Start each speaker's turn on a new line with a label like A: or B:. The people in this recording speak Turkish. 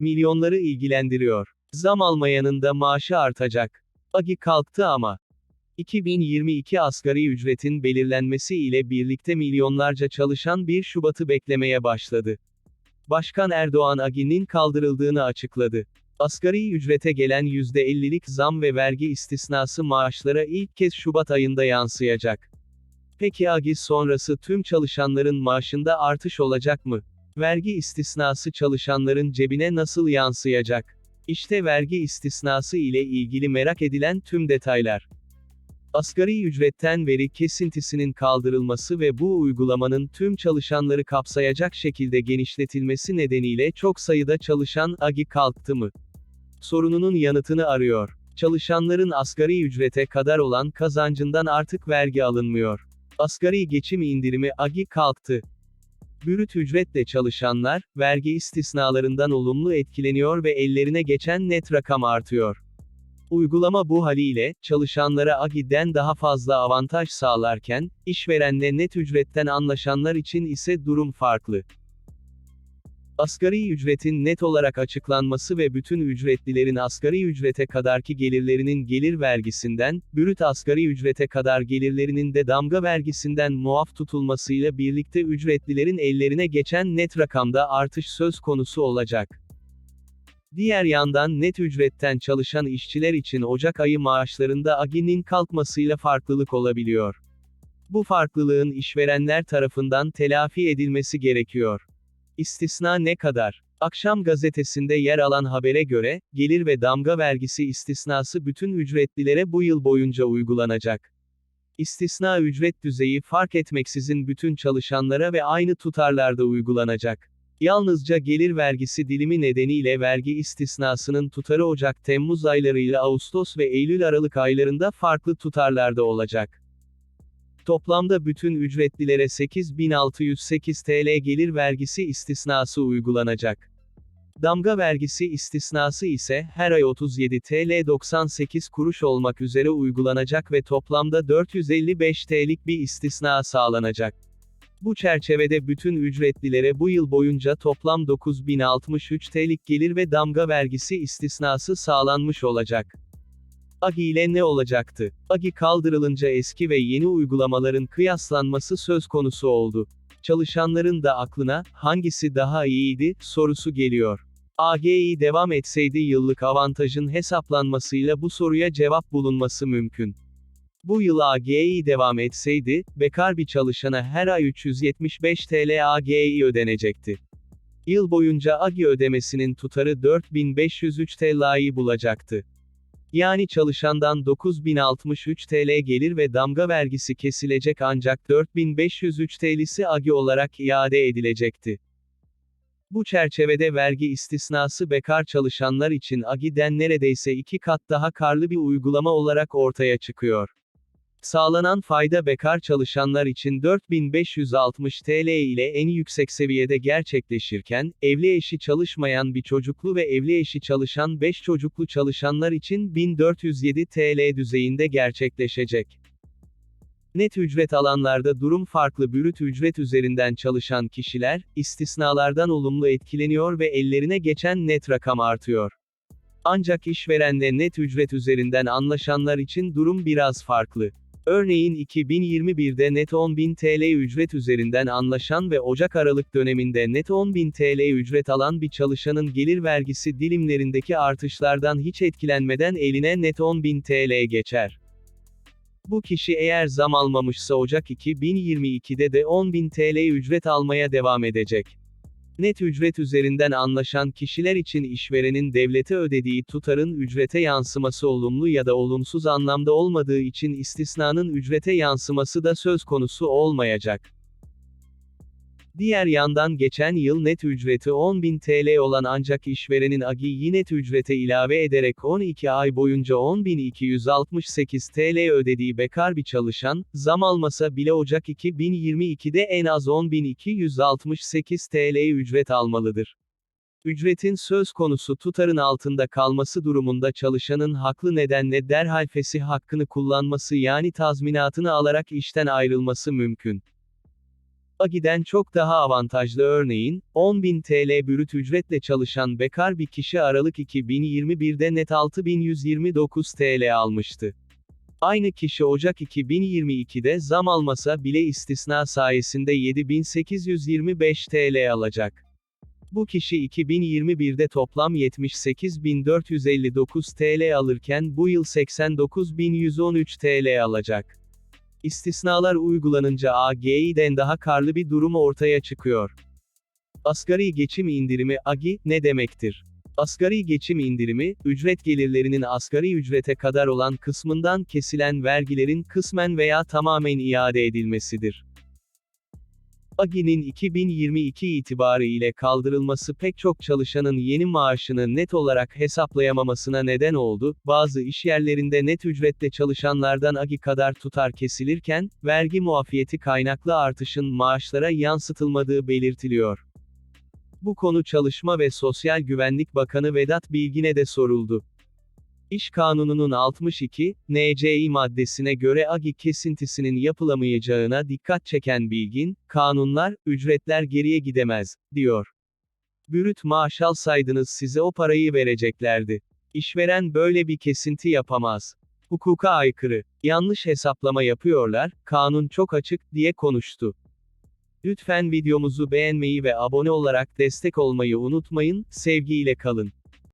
A: milyonları ilgilendiriyor. Zam almayanın da maaşı artacak. Agi kalktı ama. 2022 asgari ücretin belirlenmesi ile birlikte milyonlarca çalışan 1 Şubat'ı beklemeye başladı. Başkan Erdoğan Agi'nin kaldırıldığını açıkladı. Asgari ücrete gelen %50'lik zam ve vergi istisnası maaşlara ilk kez Şubat ayında yansıyacak. Peki Agi sonrası tüm çalışanların maaşında artış olacak mı? Vergi istisnası çalışanların cebine nasıl yansıyacak? İşte vergi istisnası ile ilgili merak edilen tüm detaylar. Asgari ücretten veri kesintisinin kaldırılması ve bu uygulamanın tüm çalışanları kapsayacak şekilde genişletilmesi nedeniyle çok sayıda çalışan AGI kalktı mı? Sorununun yanıtını arıyor. Çalışanların asgari ücrete kadar olan kazancından artık vergi alınmıyor. Asgari geçim indirimi AGI kalktı. Bürüt ücretle çalışanlar, vergi istisnalarından olumlu etkileniyor ve ellerine geçen net rakam artıyor. Uygulama bu haliyle, çalışanlara AGİ'den daha fazla avantaj sağlarken, işverenle net ücretten anlaşanlar için ise durum farklı. Asgari ücretin net olarak açıklanması ve bütün ücretlilerin asgari ücrete kadarki gelirlerinin gelir vergisinden, brüt asgari ücrete kadar gelirlerinin de damga vergisinden muaf tutulmasıyla birlikte ücretlilerin ellerine geçen net rakamda artış söz konusu olacak. Diğer yandan net ücretten çalışan işçiler için Ocak ayı maaşlarında AGİ'nin kalkmasıyla farklılık olabiliyor. Bu farklılığın işverenler tarafından telafi edilmesi gerekiyor. İstisna ne kadar? Akşam gazetesinde yer alan habere göre, gelir ve damga vergisi istisnası bütün ücretlilere bu yıl boyunca uygulanacak. İstisna ücret düzeyi fark etmeksizin bütün çalışanlara ve aynı tutarlarda uygulanacak. Yalnızca gelir vergisi dilimi nedeniyle vergi istisnasının tutarı Ocak-Temmuz aylarıyla Ağustos ve Eylül-Aralık aylarında farklı tutarlarda olacak. Toplamda bütün ücretlilere 8608 TL gelir vergisi istisnası uygulanacak. Damga vergisi istisnası ise her ay 37 TL 98 kuruş olmak üzere uygulanacak ve toplamda 455 TL'lik bir istisna sağlanacak. Bu çerçevede bütün ücretlilere bu yıl boyunca toplam 9063 TL'lik gelir ve damga vergisi istisnası sağlanmış olacak. AGI ile ne olacaktı? AGI kaldırılınca eski ve yeni uygulamaların kıyaslanması söz konusu oldu. Çalışanların da aklına, hangisi daha iyiydi, sorusu geliyor. AGI devam etseydi yıllık avantajın hesaplanmasıyla bu soruya cevap bulunması mümkün. Bu yıl AGI devam etseydi, bekar bir çalışana her ay 375 TL AGI ödenecekti. Yıl boyunca AGI ödemesinin tutarı 4503 TL'yi bulacaktı. Yani çalışandan 9063 TL gelir ve damga vergisi kesilecek ancak 4503 TL'si AGI olarak iade edilecekti. Bu çerçevede vergi istisnası bekar çalışanlar için AGİ'den neredeyse iki kat daha karlı bir uygulama olarak ortaya çıkıyor. Sağlanan fayda bekar çalışanlar için 4560 TL ile en yüksek seviyede gerçekleşirken, evli eşi çalışmayan bir çocuklu ve evli eşi çalışan 5 çocuklu çalışanlar için 1407 TL düzeyinde gerçekleşecek. Net ücret alanlarda durum farklı bürüt ücret üzerinden çalışan kişiler, istisnalardan olumlu etkileniyor ve ellerine geçen net rakam artıyor. Ancak işverenle net ücret üzerinden anlaşanlar için durum biraz farklı. Örneğin 2021'de net 10.000 TL ücret üzerinden anlaşan ve Ocak-Aralık döneminde net 10.000 TL ücret alan bir çalışanın gelir vergisi dilimlerindeki artışlardan hiç etkilenmeden eline net 10.000 TL geçer. Bu kişi eğer zam almamışsa Ocak 2022'de de 10.000 TL ücret almaya devam edecek. Net ücret üzerinden anlaşan kişiler için işverenin devlete ödediği tutarın ücrete yansıması olumlu ya da olumsuz anlamda olmadığı için istisnanın ücrete yansıması da söz konusu olmayacak. Diğer yandan geçen yıl net ücreti 10.000 TL olan ancak işverenin AGİ'yi net ücrete ilave ederek 12 ay boyunca 10.268 TL ödediği bekar bir çalışan, zam almasa bile Ocak 2022'de en az 10.268 TL ücret almalıdır. Ücretin söz konusu tutarın altında kalması durumunda çalışanın haklı nedenle derhal fesih hakkını kullanması yani tazminatını alarak işten ayrılması mümkün. AGİ'den çok daha avantajlı örneğin, 10.000 TL brüt ücretle çalışan bekar bir kişi Aralık 2021'de net 6129 TL almıştı. Aynı kişi Ocak 2022'de zam almasa bile istisna sayesinde 7825 TL alacak. Bu kişi 2021'de toplam 78.459 TL alırken bu yıl 89.113 TL alacak. İstisnalar uygulanınca AGİ'den daha karlı bir durum ortaya çıkıyor. Asgari geçim indirimi AGİ ne demektir? Asgari geçim indirimi, ücret gelirlerinin asgari ücrete kadar olan kısmından kesilen vergilerin kısmen veya tamamen iade edilmesidir. AGİ'nin 2022 itibarı ile kaldırılması pek çok çalışanın yeni maaşını net olarak hesaplayamamasına neden oldu. Bazı işyerlerinde net ücretle çalışanlardan AGİ kadar tutar kesilirken, vergi muafiyeti kaynaklı artışın maaşlara yansıtılmadığı belirtiliyor. Bu konu Çalışma ve Sosyal Güvenlik Bakanı Vedat Bilgin'e de soruldu. İş Kanunu'nun 62, NCİ maddesine göre AGİ kesintisinin yapılamayacağına dikkat çeken Bilgin, kanunlar, ücretler geriye gidemez, diyor. Bürüt maaş alsaydınız size o parayı vereceklerdi. İşveren böyle bir kesinti yapamaz. Hukuka aykırı. Yanlış hesaplama yapıyorlar, kanun çok açık, diye konuştu. Lütfen videomuzu beğenmeyi ve abone olarak destek olmayı unutmayın, sevgiyle kalın.